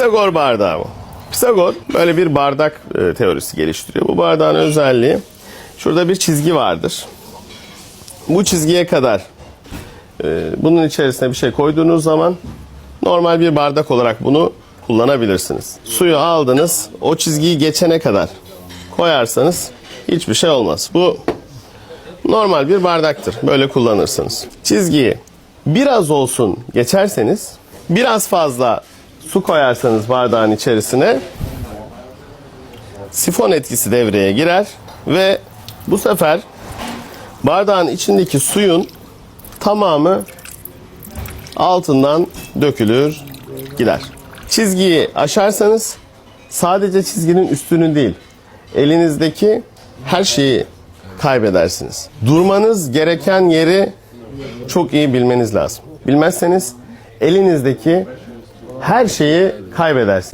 Pisagor bardağı bu. Pisagor böyle bir bardak e, teorisi geliştiriyor. Bu bardağın özelliği şurada bir çizgi vardır. Bu çizgiye kadar e, bunun içerisine bir şey koyduğunuz zaman normal bir bardak olarak bunu kullanabilirsiniz. Suyu aldınız, o çizgiyi geçene kadar koyarsanız hiçbir şey olmaz. Bu normal bir bardaktır. Böyle kullanırsınız. Çizgiyi biraz olsun geçerseniz, biraz fazla su koyarsanız bardağın içerisine sifon etkisi devreye girer ve bu sefer bardağın içindeki suyun tamamı altından dökülür gider. Çizgiyi aşarsanız sadece çizginin üstünü değil elinizdeki her şeyi kaybedersiniz. Durmanız gereken yeri çok iyi bilmeniz lazım. Bilmezseniz elinizdeki her şeyi kaybedersiniz.